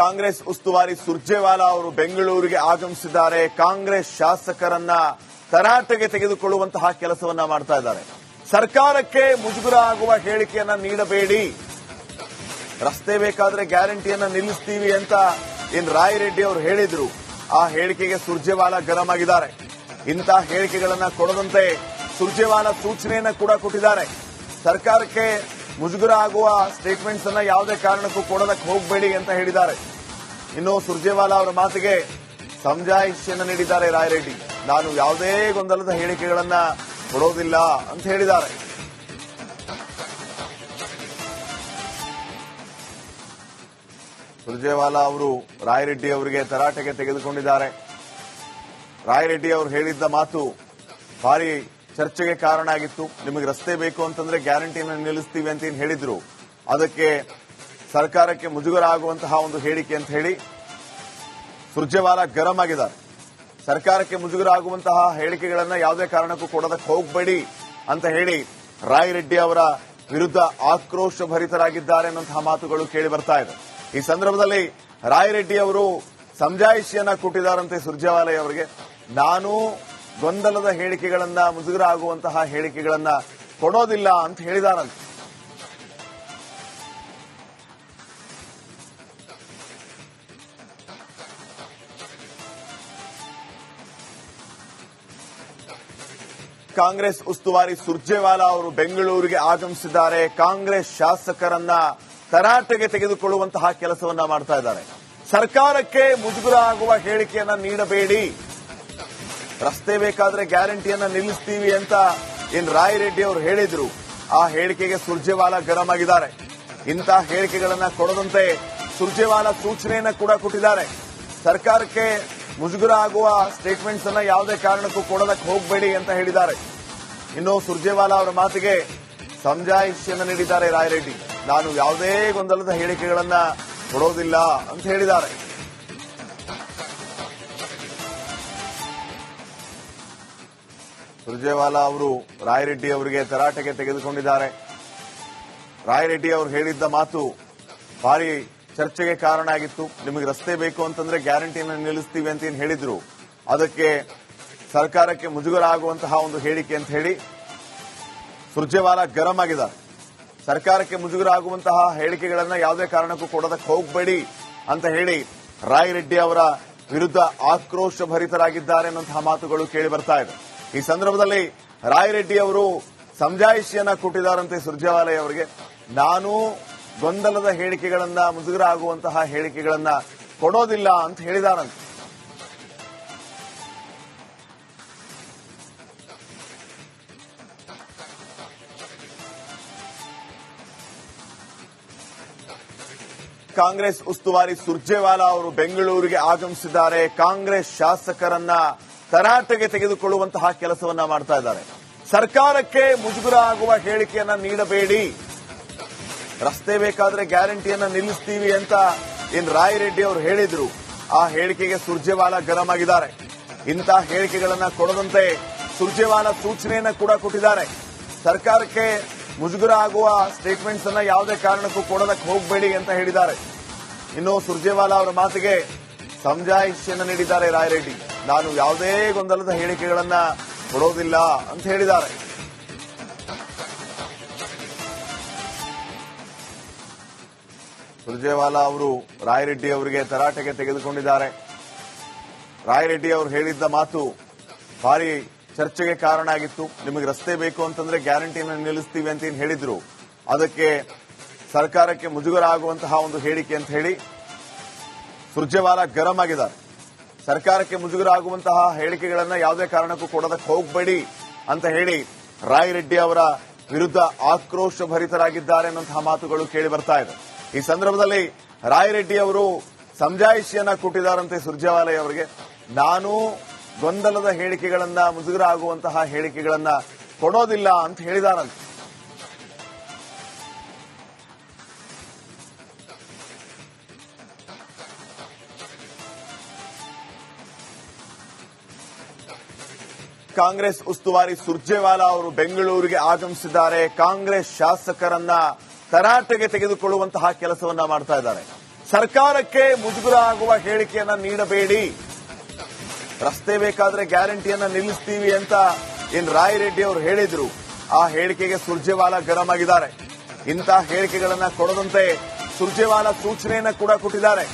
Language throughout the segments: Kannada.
ಕಾಂಗ್ರೆಸ್ ಉಸ್ತುವಾರಿ ಸುರ್ಜೇವಾಲಾ ಅವರು ಬೆಂಗಳೂರಿಗೆ ಆಗಮಿಸಿದ್ದಾರೆ. ಕಾಂಗ್ರೆಸ್ ಶಾಸಕರನ್ನ ತರಾಟೆಗೆ ತೆಗೆದುಕೊಳ್ಳುವಂತಹ ಕೆಲಸವನ್ನ ಮಾಡ್ತಾ ಇದ್ದಾರೆ. ಸರ್ಕಾರಕ್ಕೆ ಮುಜುಗುರ ಆಗುವ ಹೇಳಿಕೆಯನ್ನ ನೀಡಬೇಡಿ. ರಸ್ತೆ ಬೇಕಾದ್ರೆ ಗ್ಯಾರಂಟಿಯನ್ನ ನಿಲ್ಲಿಸ್ತೀವಿ ಅಂತ ಏನ್ ರಾಯರೆಡ್ಡಿ ಅವರು ಹೇಳಿದ್ರು. ಆ ಹೇಳಿಕೆಗೆ ಸುರ್ಜೇವಾಲಾ ಗರಂ ಆಗಿದ್ದಾರೆ ಇಂತಹ ಹೇಳಿಕೆಗಳನ್ನ ಕೊಡದಂತೆ ಸುರ್ಜೇವಾಲಾ ಸೂಚನೆಯನ್ನ ಕೂಡ ಕೊಟ್ಟಿದ್ದಾರೆ. ಸರ್ಕಾರಕ್ಕೆ ಮುಜುಗರ ಆಗುವ ಸ್ಟೇಟ್ಮೆಂಟ್ಸ್ ಅನ್ನ ಯಾವುದೇ ಕಾರಣಕ್ಕೂ ಕೊಡೋದಕ್ಕೆ ಹೋಗಬೇಡಿ ಅಂತ ಹೇಳಿದ್ದಾರೆ. ಇನ್ನು ಸುರ್ಜೇವಾಲಾ ಅವರ ಮಾತಿಗೆ ಸಮಜಾಯಿಷಿಯನ್ನ ನೀಡಿದ್ದಾರೆ ರಾಯರೆಡ್ಡಿ. ನಾನು ಯಾವುದೇ ಗೊಂದಲದ ಹೇಳಿಕೆಗಳನ್ನ ಕೊಡೋದಿಲ್ಲ ಅಂತ ಹೇಳಿದ್ದಾರೆ. ಸುರ್ಜೇವಾಲಾ ಅವರು ರಾಯರೆಡ್ಡಿ ಅವರಿಗೆ ತರಾಟೆಗೆ ತೆಗೆದುಕೊಂಡಿದ್ದಾರೆ. ರಾಯರೆಡ್ಡಿ ಅವರು ಹೇಳಿದ್ದ ಮಾತು ಭಾರಿ ಚರ್ಚೆಗೆ ಕಾರಣ ಆಗಿತ್ತು. ನಿಮಗೆ ರಸ್ತೆ ಬೇಕು ಅಂತಂದ್ರೆ ಗ್ಯಾರಂಟಿಯನ್ನು ನಿಲ್ಲಿಸ್ತೀವಿ ಅಂತ ಏನ್ ಹೇಳಿದ್ರು. ಅದಕ್ಕೆ ಸರ್ಕಾರಕ್ಕೆ ಮುಜುಗರ ಆಗುವಂತಹ ಒಂದು ಹೇಳಿಕೆ ಅಂತ ಹೇಳಿ ಸುರ್ಜೇವಾಲಾ ಗರಂ ಆಗಿದ್ದಾರೆ. ಸರ್ಕಾರಕ್ಕೆ ಮುಜುಗರ ಆಗುವಂತಹ ಹೇಳಿಕೆಗಳನ್ನ ಯಾವುದೇ ಕಾರಣಕ್ಕೂ ಕೊಡೋದಕ್ಕೆ ಹೋಗಬೇಡಿ ಅಂತ ಹೇಳಿ ರಾಯ್ ರೆಡ್ಡಿ ಅವರ ವಿರುದ್ಧ ಆಕ್ರೋಶ ಭರಿತರಾಗಿದ್ದಾರೆ ಅನ್ನುವಂತಹ ಮಾತುಗಳು ಕೇಳಿ ಬರ್ತಾ ಇದೆ. ಈ ಸಂದರ್ಭದಲ್ಲಿ ರಾಯ್ ರೆಡ್ಡಿ ಅವರು ಸಮಜಾಯಿಷಿಯನ್ನ ಕೊಟ್ಟಿದ್ದಾರಂತೆ ಸುರ್ಜೇವಾಲಯ ಅವರಿಗೆ. ನಾನು ಗೊಂದಲದ ಹೇಳಿಕೆಗಳನ್ನ ಮುಜುಗರ ಆಗುವಂತಹ ಹೇಳಿಕೆಗಳನ್ನ ಕೊಡೋದಿಲ್ಲ ಅಂತ ಹೇಳಿದಾರಂತೆ. ಕಾಂಗ್ರೆಸ್ ಉಸ್ತುವಾರಿ ಸುರ್ಜೇವಾಲಾ ಅವರು ಬೆಂಗಳೂರಿಗೆ ಆಗಮಿಸಿದ್ದಾರೆ. ಕಾಂಗ್ರೆಸ್ ಶಾಸಕರನ್ನ ತರಾಟೆಗೆ ತೆಗೆದುಕೊಳ್ಳುವಂತಹ ಕೆಲಸವನ್ನ ಮಾಡ್ತಾ ಇದ್ದಾರೆ. ಸರ್ಕಾರಕ್ಕೆ ಮುಜುಗರ ಆಗುವ ಹೇಳಿಕೆಯನ್ನ ನೀಡಬೇಡಿ. ರಸ್ತೆ ಬೇಕಾದ್ರೆ ಗ್ಯಾರಂಟಿಯನ್ನ ನಿಲ್ಲಿಸ್ತೀವಿ ಅಂತ ಏನ್ ರಾಯ್ ರೆಡ್ಡಿ ಅವರು ಹೇಳಿದ್ರು. ಆ ಹೇಳಿಕೆಗೆ ಸುರ್ಜೇವಾಲಾ ಗರಂ ಆಗಿದ್ದಾರೆ ಇಂತಹ ಹೇಳಿಕೆಗಳನ್ನ ಕೊಡದಂತೆ ಸುರ್ಜೇವಾಲಾ ಸೂಚನೆಯನ್ನ ಕೂಡ ಕೊಟ್ಟಿದ್ದಾರೆ. ಸರ್ಕಾರಕ್ಕೆ ಮುಜುಗರ ಆಗುವ ಸ್ಟೇಟ್ಮೆಂಟ್ಸ್ ಅನ್ನ ಯಾವುದೇ ಕಾರಣಕ್ಕೂ ಕೊಡೋದಕ್ಕೆ ಹೋಗಬೇಡಿ ಅಂತ ಹೇಳಿದ್ದಾರೆ. ಇನ್ನು ಸುರ್ಜೇವಾಲಾ ಅವರ ಮಾತಿಗೆ ಸಮಜಾಯಿಷಿಯನ್ನು ನೀಡಿದ್ದಾರೆ ರಾಯ್ ರೆಡ್ಡಿ ನಾನು ಯಾವುದೇ ಗೊಂದಲದ ಹೇಳಿಕೆಗಳನ್ನ ಕೊಡೋದಿಲ್ಲ ಅಂತ ಹೇಳಿದ್ದಾರೆ. ಸುರ್ಜೇವಾಲಾ ಅವರು ರಾಯರೆಡ್ಡಿ ಅವರಿಗೆ ತರಾಟೆಗೆ ತೆಗೆದುಕೊಂಡಿದ್ದಾರೆ. ರಾಯರೆಡ್ಡಿ ಅವರು ಹೇಳಿದ್ದ ಮಾತು ಭಾರಿ ಚರ್ಚೆಗೆ ಕಾರಣ ಆಗಿತ್ತು. ನಿಮಗೆ ರಸ್ತೆ ಬೇಕು ಅಂತಂದ್ರೆ ಗ್ಯಾರಂಟಿಯನ್ನು ನಿಲ್ಲಿಸ್ತೀವಿ ಅಂತ ಏನು ಹೇಳಿದ್ರು. ಅದಕ್ಕೆ ಸರ್ಕಾರಕ್ಕೆ ಮುಜುಗರ ಆಗುವಂತಹ ಒಂದು ಹೇಳಿಕೆ ಅಂತ ಹೇಳಿ ಸುರ್ಜೇವಾಲಾ ಗರಂ ಆಗಿದ್ದಾರೆ. ಸರ್ಕಾರಕ್ಕೆ ಮುಜುಗರ ಆಗುವಂತಹ ಹೇಳಿಕೆಗಳನ್ನ ಯಾವುದೇ ಕಾರಣಕ್ಕೂ ಕೊಡೋದಕ್ಕೆ ಹೋಗಬೇಡಿ ಅಂತ ಹೇಳಿ ರಾಯರೆಡ್ಡಿ ಅವರ ವಿರುದ್ಧ ಆಕ್ರೋಶ ಭರಿತರಾಗಿದ್ದಾರೆ ಅನ್ನುವಂತಹ ಮಾತುಗಳು ಕೇಳಿ ಬರ್ತಾ ಇದೆ. ಈ ಸಂದರ್ಭದಲ್ಲಿ ರಾಯರೆಡ್ಡಿ ಅವರು ಸಮಜಾಯಿಷಿಯನ್ನ ಕೊಟ್ಟಿದ್ದಾರಂತೆ ಸುರ್ಜೇವಾಲಯ ಅವರಿಗೆ. ನಾನು ಗೊಂದಲದ ಹೇಳಿಕೆಗಳನ್ನ ಮುಜುಗರ ಆಗುವಂತಹ ಹೇಳಿಕೆಗಳನ್ನ ಕೊಡೋದಿಲ್ಲ ಅಂತ ಹೇಳಿದಾರಂತೆ. ಕಾಂಗ್ರೆಸ್ ಉಸ್ತುವಾರಿ ಸುರ್ಜೇವಾಲಾ ಅವರು ಬೆಂಗಳೂರಿಗೆ ಆಗಮಿಸಿದ್ದಾರೆ. ಕಾಂಗ್ರೆಸ್ ಶಾಸಕರನ್ನ ತರಾಟೆಗೆ ತೆಗೆದುಕೊಳ್ಳುವಂತಹ ಕೆಲಸವನ್ನ ಮಾಡ್ತಾ ಇದ್ದಾರೆ. ಸರ್ಕಾರಕ್ಕೆ ಮುಜುಗುರ ಆಗುವ ಹೇಳಿಕೆಯನ್ನ ನೀಡಬೇಡಿ. ರಸ್ತೆ ಬೇಕಾದ್ರೆ ಗ್ಯಾರಂಟಿಯನ್ನ ನಿಲ್ಲಿಸ್ತೀವಿ ಅಂತ ಏನ್ ರಾಯರೆಡ್ಡಿ ಅವರು ಹೇಳಿದ್ರು. ಆ ಹೇಳಿಕೆಗೆ ಸುರ್ಜೇವಾಲಾ ಗರಂ ಆಗಿದ್ದಾರೆ ಇಂತಹ ಹೇಳಿಕೆಗಳನ್ನ ಕೊಡದಂತೆ ಸುರ್ಜೇವಾಲ ಸೂಚನೆಯನ್ನ ಕೂಡ ಕೊಟ್ಟಿದ್ದಾರೆ. ಸರ್ಕಾರಕ್ಕೆ ಮುಜುಗುರ ಆಗುವ ಸ್ಟೇಟ್ಮೆಂಟ್ಸ್ ಅನ್ನ ಯಾವುದೇ ಕಾರಣಕ್ಕೂ ಕೊಡೋದಕ್ಕೆ ಹೋಗಬೇಡಿ ಅಂತ ಹೇಳಿದ್ದಾರೆ. ಇನ್ನು ಸುರ್ಜೇವಾಲಾ ಅವರ ಮಾತಿಗೆ ಸಮಜಾಯಿಷಿಯನ್ನ ನೀಡಿದ್ದಾರೆ ರಾಯ್ ರೆಡ್ಡಿ ನಾನು ಯಾವುದೇ ಗೊಂದಲದ ಹೇಳಿಕೆಗಳನ್ನ ಕೊಡೋದಿಲ್ಲ ಅಂತ ಹೇಳಿದ್ದಾರೆ. ಸುರ್ಜೇವಾಲಾ ಅವರು ರಾಯರೆಡ್ಡಿ ಅವರಿಗೆ ತರಾಟೆಗೆ ತೆಗೆದುಕೊಂಡಿದ್ದಾರೆ. ರಾಯರೆಡ್ಡಿ ಅವರು ಹೇಳಿದ್ದ ಮಾತು ಭಾರಿ ಚರ್ಚೆಗೆ ಕಾರಣ ಆಗಿತ್ತು. ನಿಮಗೆ ರಸ್ತೆ ಬೇಕು ಅಂತಂದ್ರೆ ಗ್ಯಾರಂಟಿನ ನಿಲ್ಲಿಸ್ತೀವಿ ಅಂತ ಏನು ಹೇಳಿದ್ರು. ಅದಕ್ಕೆ ಸರ್ಕಾರಕ್ಕೆ ಮುಜುಗರ ಆಗುವಂತಹ ಒಂದು ಹೇಳಿಕೆ ಅಂತ ಹೇಳಿ ಸುರ್ಜೇವಾಲಾ ಗರಂ ಆಗಿದ್ದಾರೆ. ಸರ್ಕಾರಕ್ಕೆ ಮುಜುಗರ ಆಗುವಂತಹ ಹೇಳಿಕೆಗಳನ್ನ ಯಾವುದೇ ಕಾರಣಕ್ಕೂ ಕೊಡೋದಕ್ಕೆ ಹೋಗಬೇಡಿ ಅಂತ ಹೇಳಿ ರಾಯ್ ರೆಡ್ಡಿ ಅವರ ವಿರುದ್ಧ ಆಕ್ರೋಶ ಭರಿತರಾಗಿದ್ದಾರೆ ಅನ್ನುವಂತಹ ಮಾತುಗಳು ಕೇಳಿ ಬರ್ತಾ ಇದೆ. ಈ ಸಂದರ್ಭದಲ್ಲಿ ರಾಯ್ ರೆಡ್ಡಿ ಅವರು ಸಮಜಾಯಿಷಿಯನ್ನ ಕೊಟ್ಟಿದ್ದಾರಂತೆ ಸುರ್ಜೇವಾಲಯ ಅವರಿಗೆ. ನಾನು ಗೊಂದಲದ ಹೇಳಿಕೆಗಳನ್ನ ಮುಜುಗರ ಆಗುವಂತಹ ಹೇಳಿಕೆಗಳನ್ನ ಕೊಡೋದಿಲ್ಲ ಅಂತ ಹೇಳಿದಾರಂತೆ. ಕಾಂಗ್ರೆಸ್ ಉಸ್ತುವಾರಿ ಸುರ್ಜೇವಾಲಾ ಅವರು ಬೆಂಗಳೂರಿಗೆ ಆಗಮಿಸಿದ್ದಾರೆ. ಕಾಂಗ್ರೆಸ್ ಶಾಸಕರನ್ನ ತರಾಟೆಗೆ ತೆಗೆದುಕೊಳ್ಳುವಂತಹ ಕೆಲಸವನ್ನ ಮಾಡ್ತಾ ಇದ್ದಾರೆ. ಸರ್ಕಾರಕ್ಕೆ ಮುಜುಗುರ ಆಗುವ ಹೇಳಿಕೆಯನ್ನ ನೀಡಬೇಡಿ. ರಸ್ತೆ ಬೇಕಾದ್ರೆ ಗ್ಯಾರಂಟಿಯನ್ನ ನಿಲ್ಲಿಸ್ತೀವಿ ಅಂತ ಏನ್ ರಾಯ್ ರೆಡ್ಡಿ ಅವರು ಹೇಳಿದ್ರು. ಆ ಹೇಳಿಕೆಗೆ ಸುರ್ಜೇವಾಲಾ ಗರಂ ಆಗಿದ್ದಾರೆ ಇಂತಹ ಹೇಳಿಕೆಗಳನ್ನ ಕೊಡದಂತೆ ಸುರ್ಜೇವಾಲಾ ಸೂಚನೆಯನ್ನ ಕೂಡ ಕೊಟ್ಟಿದ್ದಾರೆ.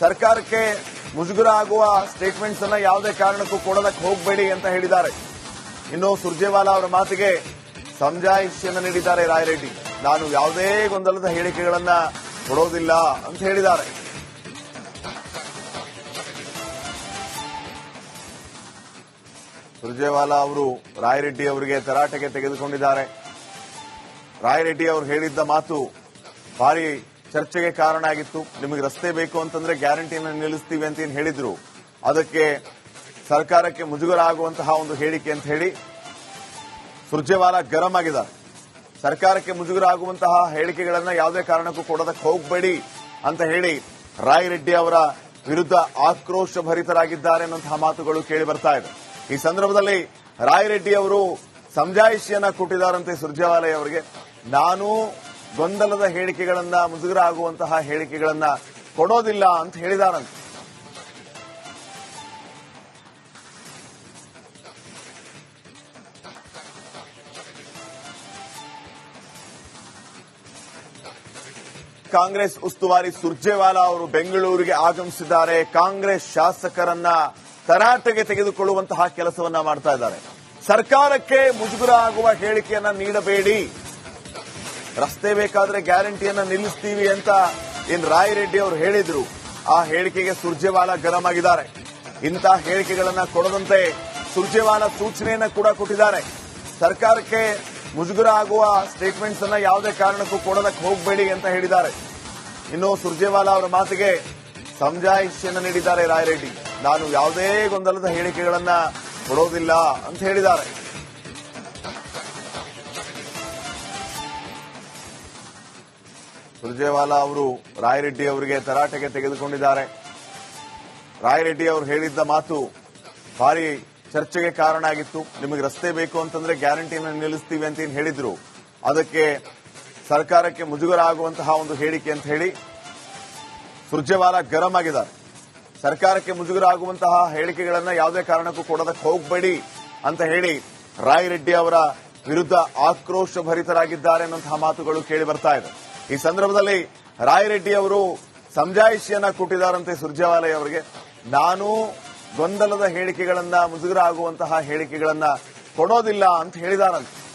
ಸರ್ಕಾರಕ್ಕೆ ಮುಜುಗರ ಆಗುವ ಸ್ಟೇಟ್ಮೆಂಟ್ಸ್ ಅನ್ನ ಯಾವುದೇ ಕಾರಣಕ್ಕೂ ಕೊಡೋದಕ್ಕೆ ಹೋಗಬೇಡಿ ಅಂತ ಹೇಳಿದ್ದಾರೆ. ಇನ್ನು ಸುರ್ಜೇವಾಲಾ ಅವರ ಮಾತಿಗೆ ಸಂಜಾಯಿಷಿಯನ್ನು ನೀಡಿದ್ದಾರೆ ರಾಯರೆಡ್ಡಿ. ನಾನು ಯಾವುದೇ ಗೊಂದಲದ ಹೇಳಿಕೆಗಳನ್ನ ಕೊಡೋದಿಲ್ಲ ಅಂತ ಹೇಳಿದ್ದಾರೆ. ಸುರ್ಜೇವಾಲಾ ಅವರು ರಾಯರೆಡ್ಡಿ ಅವರಿಗೆ ತರಾಟೆಗೆ ತೆಗೆದುಕೊಂಡಿದ್ದಾರೆ. ರಾಯರೆಡ್ಡಿ ಅವರು ಹೇಳಿದ್ದ ಮಾತು ಭಾರಿ ಚರ್ಚೆಗೆ ಕಾರಣ ಆಗಿತ್ತು. ನಿಮಗೆ ರಸ್ತೆ ಬೇಕು ಅಂತಂದ್ರೆ ಗ್ಯಾರಂಟಿಯನ್ನು ನಿಲ್ಲಿಸ್ತೀವಿ ಅಂತ ಏನು ಹೇಳಿದ್ರು. ಅದಕ್ಕೆ ಸರ್ಕಾರಕ್ಕೆ ಮುಜುಗರ ಆಗುವಂತಹ ಒಂದು ಹೇಳಿಕೆ ಅಂತ ಹೇಳಿ ಸುರ್ಜೇವಾಲಾ ಗರಂ ಆಗಿದ್ದಾರೆ. ಸರ್ಕಾರಕ್ಕೆ ಮುಜುಗರ ಆಗುವಂತಹ ಹೇಳಿಕೆಗಳನ್ನ ಯಾವುದೇ ಕಾರಣಕ್ಕೂ ಕೊಡೋದಕ್ಕೆ ಹೋಗಬೇಡಿ ಅಂತ ಹೇಳಿ ರಾಯ್ ರೆಡ್ಡಿ ಅವರ ವಿರುದ್ಧ ಆಕ್ರೋಶ ಭರಿತರಾಗಿದ್ದಾರೆ ಮಾತುಗಳು ಕೇಳಿ ಬರ್ತಾ ಇದೆ. ಈ ಸಂದರ್ಭದಲ್ಲಿ ರಾಯರೆಡ್ಡಿ ಅವರು ಸಮಜಾಯಿಷಿಯನ್ನ ಕೊಟ್ಟಿದ್ದಾರಂತೆ ಸುರ್ಜೇವಾಲಾ ಅವರಿಗೆ. ನಾನು ಗೊಂದಲದ ಹೇಳಿಕೆಗಳನ್ನ ಮುಜುಗರ ಆಗುವಂತಹ ಹೇಳಿಕೆಗಳನ್ನ ಕೊಡೋದಿಲ್ಲ ಅಂತ ಹೇಳಿದಾರಂತೆ ಕಾಂಗ್ರೆಸ್ ಉಸ್ತುವಾರಿ ಸುರ್ಜೇವಾಲಾ ಅವರು ಬೆಂಗಳೂರಿಗೆ ಆಗಮಿಸಿದ್ದಾರೆ. ಕಾಂಗ್ರೆಸ್ ಶಾಸಕರನ್ನ ತರಾಟೆಗೆ ತೆಗೆದುಕೊಳ್ಳುವಂತಹ ಕೆಲಸವನ್ನ ಮಾಡ್ತಾ ಇದ್ದಾರೆ. ಸರ್ಕಾರಕ್ಕೆ ಮುಜುಗರ ಆಗುವ ಹೇಳಿಕೆಯನ್ನ ನೀಡಬೇಡಿ. ರಸ್ತೆ ಬೇಕಾದ್ರೆ ಗ್ಯಾರಂಟಿಯನ್ನ ನಿಲ್ಲಿಸ್ತೀವಿ ಅಂತ ಏನ್ ರಾಯ್ ರೆಡ್ಡಿ ಅವರು ಹೇಳಿದ್ರು. ಆ ಹೇಳಿಕೆಗೆ ಸುರ್ಜೇವಾಲಾ ಗರಂ ಆಗಿದ್ದಾರೆ ಇಂತಹ ಹೇಳಿಕೆಗಳನ್ನ ಕೊಡದಂತೆ ಸುರ್ಜೇವಾಲಾ ಸೂಚನೆಯನ್ನ ಕೂಡ ಕೊಟ್ಟಿದ್ದಾರೆ. ಸರ್ಕಾರಕ್ಕೆ ಮುಜುಗರ ಆಗುವ ಸ್ಟೇಟ್ಮೆಂಟ್ಸ್ ಅನ್ನ ಯಾವುದೇ ಕಾರಣಕ್ಕೂ ಕೊಡೋದಕ್ಕೆ ಹೋಗಬೇಡಿ ಅಂತ ಹೇಳಿದ್ದಾರೆ. ಇನ್ನು ಸುರ್ಜೇವಾಲಾ ಅವರ ಮಾತಿಗೆ ಸಮಜಾಯಿಷಿಯನ್ನ ನೀಡಿದ್ದಾರೆ ರಾಯರೆಡ್ಡಿ. ನಾನು ಯಾವುದೇ ಗೊಂದಲದ ಹೇಳಿಕೆಗಳನ್ನ ಕೊಡೋದಿಲ್ಲ ಅಂತ ಹೇಳಿದ್ದಾರೆ. ಸುರ್ಜೇವಾಲಾ ಅವರು ರಾಯರೆಡ್ಡಿ ಅವರಿಗೆ ತರಾಟೆಗೆ ತೆಗೆದುಕೊಂಡಿದ್ದಾರೆ. ರಾಯರೆಡ್ಡಿ ಅವರು ಹೇಳಿದ್ದ ಮಾತು ಭಾರಿ ಚರ್ಚೆಗೆ ಕಾರಣ ಆಗಿತ್ತು. ನಿಮಗೆ ರಸ್ತೆ ಬೇಕು ಅಂತಂದ್ರೆ ಗ್ಯಾರಂಟಿಯನ್ನು ನಿಲ್ಲಿಸ್ತೀವಿ ಅಂತ ಏನು ಹೇಳಿದ್ರು. ಅದಕ್ಕೆ ಸರ್ಕಾರಕ್ಕೆ ಮುಜುಗರ ಆಗುವಂತಹ ಒಂದು ಹೇಳಿಕೆ ಅಂತ ಹೇಳಿ ಸುರ್ಜೇವಾಲಾ ಗರಂ ಆಗಿದ್ದಾರೆ. ಸರ್ಕಾರಕ್ಕೆ ಮುಜುಗರ ಆಗುವಂತಹ ಹೇಳಿಕೆಗಳನ್ನ ಯಾವುದೇ ಕಾರಣಕ್ಕೂ ಕೊಡೋದಕ್ಕೆ ಹೋಗಬೇಡಿ ಅಂತ ಹೇಳಿ ರಾಯ್ ರೆಡ್ಡಿ ಅವರ ವಿರುದ್ಧ ಆಕ್ರೋಶ ಭರಿತರಾಗಿದ್ದಾರೆ ಅನ್ನುವಂತಹ ಮಾತುಗಳು ಕೇಳಿ ಬರ್ತಾ ಇದೆ. ಈ ಸಂದರ್ಭದಲ್ಲಿ ರಾಯರೆಡ್ಡಿ ಅವರು ಸಮಜಾಯಿಷಿಯನ್ನ ಕೊಟ್ಟಿದ್ದಾರಂತೆ ಸುರ್ಜೇವಾಲಯ ಅವರಿಗೆ. ನಾನು ಗೊಂದಲದ ಹೇಳಿಕೆಗಳನ್ನ, ಮುಜುಗರ ಆಗುವಂತಹ ಹೇಳಿಕೆಗಳನ್ನ ಕೊಡೋದಿಲ್ಲ ಅಂತ ಹೇಳಿದಾರಂತೆ.